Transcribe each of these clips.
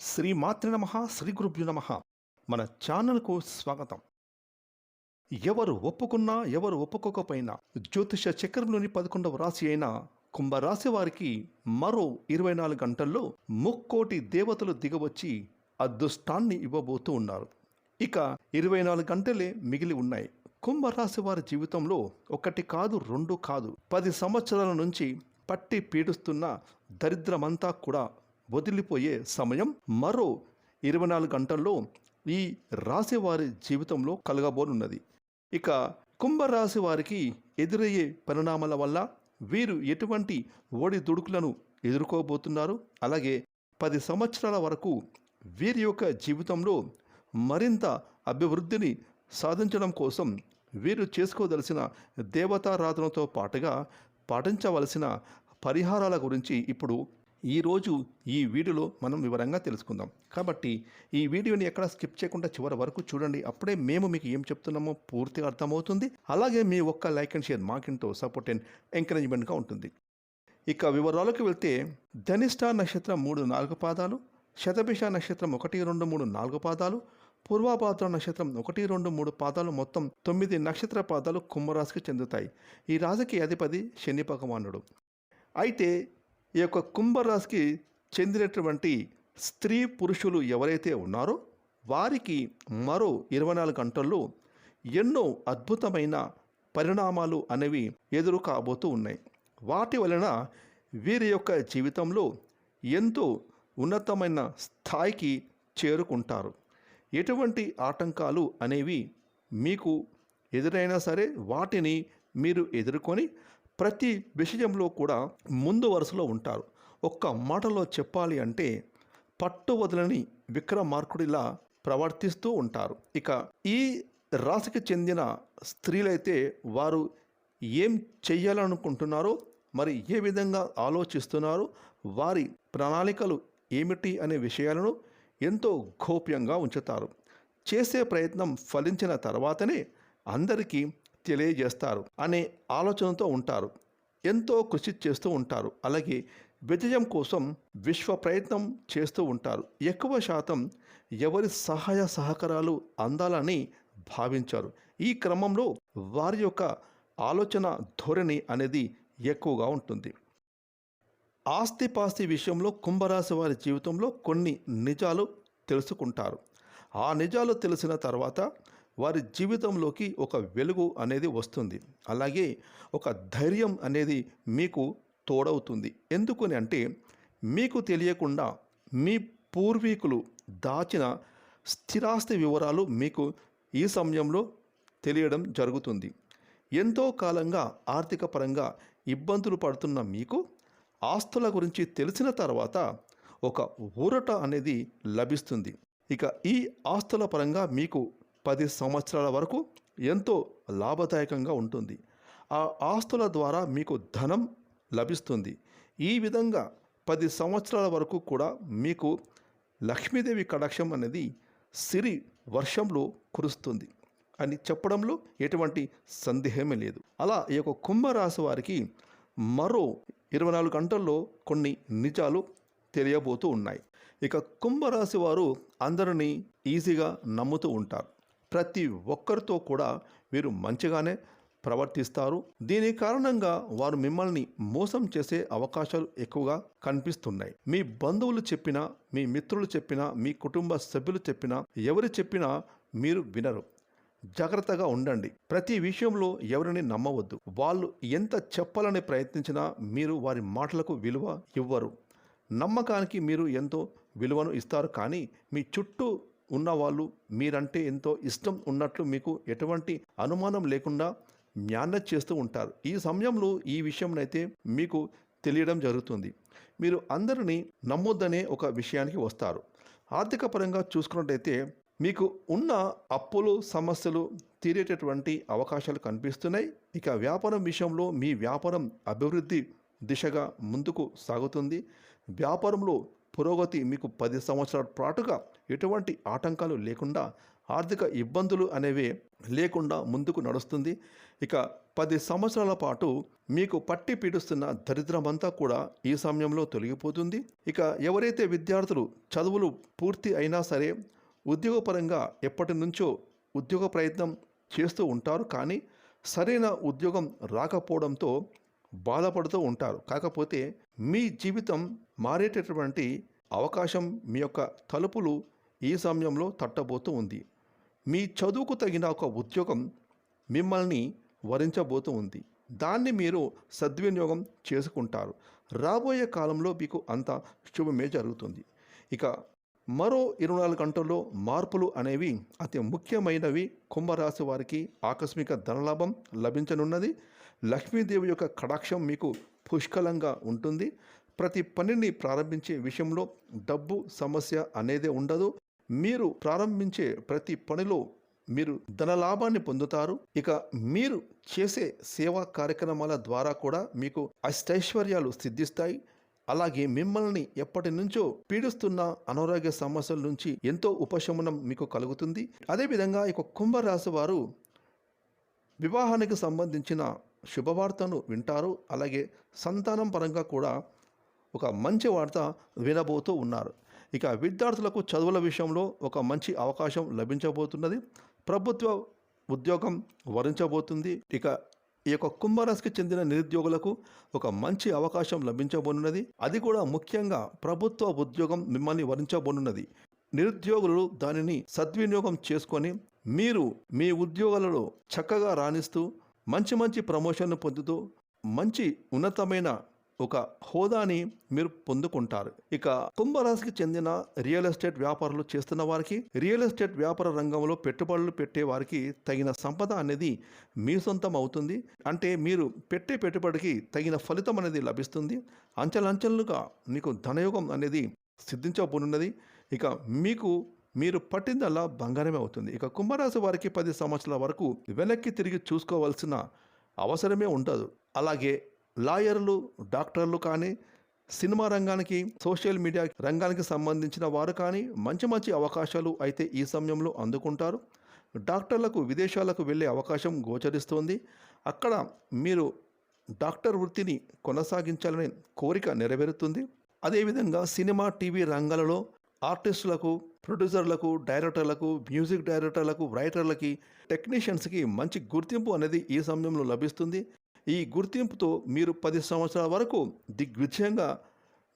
శ్రీ మాతృ నమ శ్రీ గురుభ్యు నమ. మన ఛానల్కు స్వాగతం. ఎవరు ఒప్పుకున్నా ఎవరు ఒప్పుకోకపోయినా జ్యోతిష చక్రంలోని పదకొండవ రాశి అయిన కుంభరాశి వారికి మరో ఇరవై నాలుగు గంటల్లో ముక్కోటి దేవతలు దిగవచ్చి అదృష్టాన్ని ఇవ్వబోతూ ఉన్నారు. ఇక ఇరవై నాలుగు గంటలే మిగిలి ఉన్నాయి. కుంభరాశి వారి జీవితంలో ఒకటి కాదు రెండు కాదు. పది సంవత్సరాల నుంచి పట్టి పీడిస్తున్న దరిద్రమంతా కూడా వదిలిపోయే సమయం మరో ఇరవై నాలుగు గంటల్లో ఈ రాశివారి జీవితంలో కలగబోనున్నది. ఇక కుంభరాశి వారికి ఎదురయ్యే పరిణామాల వల్ల వీరు ఎటువంటి ఒడిదుడుకులను ఎదుర్కోబోతున్నారు? అలాగే పది సంవత్సరాల వరకు వీరి యొక్క జీవితంలో మరింత అభివృద్ధిని సాధించడం కోసం వీరు చేసుకోదలసిన దేవతారాధనతో పాటుగా పాటించవలసిన పరిహారాల గురించి ఇప్పుడు ఈరోజు ఈ వీడియోలో మనం వివరంగా తెలుసుకుందాం. కాబట్టి ఈ వీడియోని ఎక్కడ స్కిప్ చేయకుండా చివరి వరకు చూడండి. అప్పుడే మేము మీకు ఏం చెప్తున్నామో పూర్తిగా అర్థమవుతుంది. అలాగే మీ ఒక్క లైక్ అండ్ షేర్ మాకింతో సపోర్ట్ అండ్ ఎంకరేజ్మెంట్గా ఉంటుంది. ఇక వివరాలకు వెళ్తే ధనిష్ట నక్షత్రం మూడు నాలుగు పాదాలు శతభిష నక్షత్రం ఒకటి రెండు మూడు నాలుగు పాదాలు పూర్వాభాద్ర నక్షత్రం ఒకటి రెండు మూడు పాదాలు మొత్తం తొమ్మిది నక్షత్ర పాదాలు కుంభరాశికి చెందుతాయి. ఈ రాశికి అధిపతి శని భగవానుడు. అయితే ఈ యొక్క కుంభరాశికి చెందినటువంటి స్త్రీ పురుషులు ఎవరైతే ఉన్నారో వారికి మరో ఇరవై నాలుగు గంటల్లో ఎన్నో అద్భుతమైన పరిణామాలు అనేవి ఎదురు కాబోతూ ఉన్నాయి. వాటి వలన వీరి యొక్క జీవితంలో ఎంతో ఉన్నతమైన స్థాయికి చేరుకుంటారు. ఎటువంటి ఆటంకాలు అనేవి మీకు ఎదురైనా సరే వాటిని మీరు ఎదుర్కొని ప్రతి విషయంలో కూడా ముందు వరుసలో ఉంటారు. ఒక్క మాటలో చెప్పాలి అంటే పట్టు వదలని విక్రమార్కుడిలా ప్రవర్తిస్తూ ఉంటారు. ఇక ఈ రాశికి చెందిన స్త్రీలైతే వారు ఏం చెయ్యాలనుకుంటున్నారో మరి ఏ విధంగా ఆలోచిస్తున్నారో వారి ప్రణాళికలు ఏమిటి అనే విషయాలను ఎంతో గోప్యంగా ఉంచుతారు. చేసే ప్రయత్నం ఫలించిన తర్వాతనే అందరికీ తెలియజేస్తారు అనే ఆలోచనతో ఉంటారు. ఎంతో కృషి చేస్తూ ఉంటారు. అలాగే విజయం కోసం విశ్వ ప్రయత్నం చేస్తూ ఉంటారు. ఎక్కువ శాతం ఎవరి సహాయ సహకారాలు అందాలని భావించారు. ఈ క్రమంలో వారి యొక్క ఆలోచన ధోరణి అనేది ఎక్కువగా ఉంటుంది. ఆస్తిపాస్తి విషయంలో కుంభరాశి వారి జీవితంలో కొన్ని నిజాలు తెలుసుకుంటారు. ఆ నిజాలు తెలిసిన తర్వాత వారి జీవితంలోకి ఒక వెలుగు అనేది వస్తుంది. అలాగే ఒక ధైర్యం అనేది మీకు తోడవుతుంది. ఎందుకని అంటే మీకు తెలియకుండా మీ పూర్వీకులు దాచిన స్థిరాస్తి వివరాలు మీకు ఈ సమయంలో తెలియడం జరుగుతుంది. ఎంతో కాలంగా ఆర్థిక పరంగా ఇబ్బందులు పడుతున్న మీకు ఆస్తుల గురించి తెలిసిన తర్వాత ఒక ఊరట అనేది లభిస్తుంది. ఇక ఈ ఆస్తుల పరంగా మీకు పది సంవత్సరాల వరకు ఎంతో లాభదాయకంగా ఉంటుంది. ఆ ఆస్తుల ద్వారా మీకు ధనం లభిస్తుంది. ఈ విధంగా పది సంవత్సరాల వరకు కూడా మీకు లక్ష్మీదేవి కటాక్షం అనేది సిరి వర్షంలో కురుస్తుంది అని చెప్పడంలో ఎటువంటి సందేహమే లేదు. అలా ఈ యొక్క కుంభరాశి వారికి మరో ఇరవై నాలుగు గంటల్లో కొన్ని నిజాలు తెలియబోతూ ఉన్నాయి. ఇక కుంభరాశి వారు అందరినీ ఈజీగా నమ్ముతూ ఉంటారు. ప్రతి ఒక్కరితో కూడా వీరు మంచిగానే ప్రవర్తిస్తారు. దీని కారణంగా వారు మిమ్మల్ని మోసం చేసే అవకాశాలు ఎక్కువగా కనిపిస్తున్నాయి. మీ బంధువులు చెప్పినా మీ మిత్రులు చెప్పినా మీ కుటుంబ సభ్యులు చెప్పినా ఎవరు చెప్పినా మీరు వినరు. జాగ్రత్తగా ఉండండి. ప్రతి విషయంలో ఎవరిని నమ్మవద్దు. వాళ్ళు ఎంత చెప్పాలని ప్రయత్నించినా మీరు వారి మాటలకు విలువ ఇవ్వరు. నమ్మకానికి మీరు ఎంతో విలువను ఇస్తారు కానీ మీ చుట్టూ ఉన్నవాళ్ళు మీరంటే ఎంతో ఇష్టం ఉన్నట్లు మీకు ఎటువంటి అనుమానం లేకుండా మ్యానేజ్ చేస్తూ ఉంటారు. ఈ సమయంలో ఈ విషయంనైతే మీకు తెలియడం జరుగుతుంది. మీరు అందరినీ నమ్మొద్దనే ఒక విషయానికి వస్తారు. ఆర్థిక పరంగా చూసుకున్నట్టయితే మీకు ఉన్న అప్పులు సమస్యలు తీరేటటువంటి అవకాశాలు కనిపిస్తున్నాయి. ఇక వ్యాపారం విషయంలో మీ వ్యాపారం అభివృద్ధి దిశగా ముందుకు సాగుతుంది. వ్యాపారంలో పురోగతి మీకు పది సంవత్సరాల పాటుగా ఎటువంటి ఆటంకాలు లేకుండా ఆర్థిక ఇబ్బందులు అనేవి లేకుండా ముందుకు నడుస్తుంది. ఇక పది సంవత్సరాల పాటు మీకు పట్టి పీడిస్తున్న దరిద్రమంతా కూడా ఈ సమయంలో తొలగిపోతుంది. ఇక ఎవరైతే విద్యార్థులు చదువులు పూర్తి అయినా సరే ఉద్యోగపరంగా ఎప్పటి నుంచో ఉద్యోగ ప్రయత్నం చేస్తూ ఉంటారు. కానీ సరైన ఉద్యోగం రాకపోవడంతో బాధపడుతూ ఉంటారు. కాకపోతే మీ జీవితం మారేటటువంటి అవకాశం మీ యొక్క తలుపులు ఈ సమయంలో తట్టబోతూ ఉంది. మీ చదువుకు తగిన ఒక ఉద్యోగం మిమ్మల్ని వరించబోతూ ఉంది. దాన్ని మీరు సద్వినియోగం చేసుకుంటారు. రాబోయే కాలంలో మీకు అంత శుభమే జరుగుతుంది. ఇక మరో ఇరవై నాలుగు గంటల్లో మార్పులు అనేవి అతి ముఖ్యమైనవి. కుంభరాశి వారికి ఆకస్మిక ధనలాభం లభించనున్నది. లక్ష్మీదేవి యొక్క కటాక్షం మీకు పుష్కలంగా ఉంటుంది. ప్రతి పనిని ప్రారంభించే విషయంలో డబ్బు సమస్య అనేదే ఉండదు. మీరు ప్రారంభించే ప్రతి పనిలో మీరు ధనలాభాన్ని పొందుతారు. ఇక మీరు చేసే సేవా కార్యక్రమాల ద్వారా కూడా మీకు అష్టైశ్వర్యాలు సిద్ధిస్తాయి. అలాగే మిమ్మల్ని ఎప్పటి నుంచో పీడిస్తున్న అనారోగ్య సమస్యల నుంచి ఎంతో ఉపశమనం మీకు కలుగుతుంది. అదేవిధంగా ఇక కుంభరాశి వారు వివాహానికి సంబంధించిన శుభవార్తను వింటారు. అలాగే సంతానం పరంగా కూడా ఒక మంచి వార్త వినబోతూ ఉన్నారు. ఇక విద్యార్థులకు చదువుల విషయంలో ఒక మంచి అవకాశం లభించబోతున్నది. ప్రభుత్వ ఉద్యోగం వరించబోతుంది. ఇక ఈ యొక్క కుంభరాశికి చెందిన నిరుద్యోగులకు ఒక మంచి అవకాశం లభించబోనున్నది. అది కూడా ముఖ్యంగా ప్రభుత్వ ఉద్యోగం మిమ్మల్ని వరించబోనున్నది. నిరుద్యోగులు దానిని సద్వినియోగం చేసుకొని మీరు మీ ఉద్యోగాలలో చక్కగా రాణిస్తూ మంచి మంచి ప్రమోషన్ను పొందుతూ మంచి ఉన్నతమైన ఒక హోదాని మీరు పొందుకుంటారు. ఇక కుంభరాశికి చెందిన రియల్ ఎస్టేట్ వ్యాపారాలు చేస్తున్న వారికి రియల్ ఎస్టేట్ వ్యాపార రంగంలో పెట్టుబడులు పెట్టే వారికి తగిన సంపద అనేది మీ సొంతం అవుతుంది. అంటే మీరు పెట్టే పెట్టుబడికి తగిన ఫలితం అనేది లభిస్తుంది. అంచెలంచెలుగా మీకు ధనయోగం అనేది సిద్ధించబోనున్నది. ఇక మీకు మీరు పట్టిందల్లా బంగారమే అవుతుంది. ఇక కుంభరాశి వారికి పది సంవత్సరాల వరకు వెనక్కి తిరిగి చూసుకోవాల్సిన అవసరమే ఉండదు. అలాగే లాయర్లు డాక్టర్లు కానీ సినిమా రంగానికి సోషల్ మీడియా రంగానికి సంబంధించిన వారు కానీ మంచి మంచి అవకాశాలు అయితే ఈ సమయంలో అందుకుంటారు. డాక్టర్లకు విదేశాలకు వెళ్ళే అవకాశం గోచరిస్తోంది. అక్కడ మీరు డాక్టర్ వృత్తిని కొనసాగించాలనే కోరిక నెరవేరుతుంది. అదేవిధంగా సినిమా టీవీ రంగాలలో ఆర్టిస్టులకు ప్రొడ్యూసర్లకు డైరెక్టర్లకు మ్యూజిక్ డైరెక్టర్లకు రైటర్లకి టెక్నీషియన్స్కి మంచి గుర్తింపు అనేది ఈ సమయంలో లభిస్తుంది. ఈ గుర్తింపుతో మీరు పది సంవత్సరాల వరకు దిగ్విజయంగా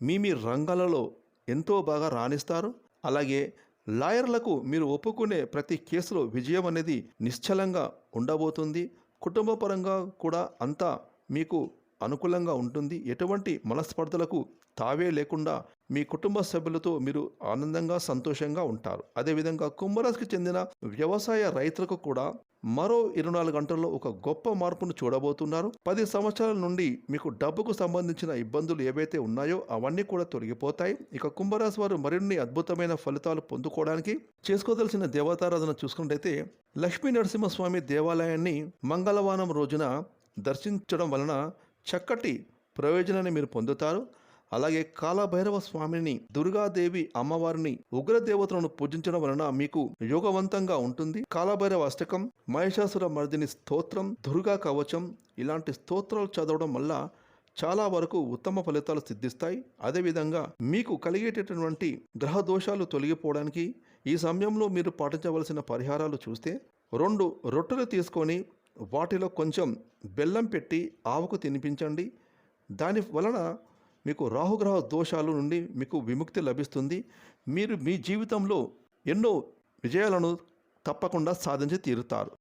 మీ మీ రంగాలలో ఎంతో బాగా రాణిస్తారు. అలాగే లాయర్లకు మీరు ఒప్పుకునే ప్రతి కేసులో విజయం అనేది నిశ్చలంగా ఉండబోతుంది. కుటుంబపరంగా కూడా అంతా మీకు అనుకూలంగా ఉంటుంది. ఎటువంటి మనస్పర్ధలకు తావే లేకుండా మీ కుటుంబ సభ్యులతో మీరు ఆనందంగా సంతోషంగా ఉంటారు. అదేవిధంగా కుంభరాశికి చెందిన వ్యవసాయ రైతులకు కూడా మరో ఇరవై నాలుగు గంటల్లో ఒక గొప్ప మార్పును చూడబోతున్నారు. పది సంవత్సరాల నుండి మీకు డబ్బుకు సంబంధించిన ఇబ్బందులు ఏవైతే ఉన్నాయో అవన్నీ కూడా తొలగిపోతాయి. ఇక కుంభరాశి వారు మరిన్ని అద్భుతమైన ఫలితాలు పొందుకోవడానికి చేసుకోదలసిన దేవతారాధన చూసుకున్నట్టయితే లక్ష్మీ నరసింహస్వామి దేవాలయాన్ని మంగళవారం రోజున దర్శించడం వలన చక్కటి ప్రయోజనాన్ని మీరు పొందుతారు. అలాగే కాలభైరవ స్వామిని దుర్గాదేవి అమ్మవారిని ఉగ్రదేవతలను పూజించడం వలన మీకు యోగవంతంగా ఉంటుంది. కాలభైరవ అష్టకం మహిషాసుర మర్దిని స్తోత్రం దుర్గా కవచం ఇలాంటి స్తోత్రాలు చదవడం వల్ల చాలా వరకు ఉత్తమ ఫలితాలు సిద్ధిస్తాయి. అదేవిధంగా మీకు కలిగేటటువంటి గ్రహ దోషాలు తొలగిపోవడానికి ఈ సమయంలో మీరు పాటించవలసిన పరిహారాలు చూస్తే రెండు రొట్టెలు తీసుకొని వాటిలో కొంచెం బెల్లం పెట్టి ఆవుకు తినిపించండి. దాని వలన మీకు రాహుగ్రహ దోషాల నుండి మీకు విముక్తి లభిస్తుంది. మీరు మీ జీవితంలో ఎన్నో విజయాలను తప్పకుండా సాధించి తీరుతారు.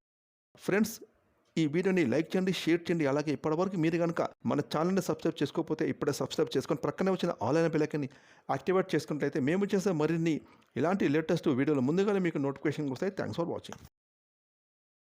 ఫ్రెండ్స్ ఈ వీడియోని లైక్ చేయండి షేర్ చేయండి. అలాగే ఇప్పటివరకు మీరు కనుక మన ఛానల్ని సబ్స్క్రైబ్ చేసుకోకపోతే ఇప్పుడే సబ్స్క్రైబ్ చేసుకొని ప్రక్కనే వచ్చిన ఆన్లైన్ బెల్లైకన్ని యాక్టివేట్ చేసుకున్నట్లయితే మేము చేసే మరిన్ని ఇలాంటి లేటెస్ట్ వీడియోలు ముందుగానే మీకు నోటిఫికేషన్ వస్తాయి. Thanks for watching.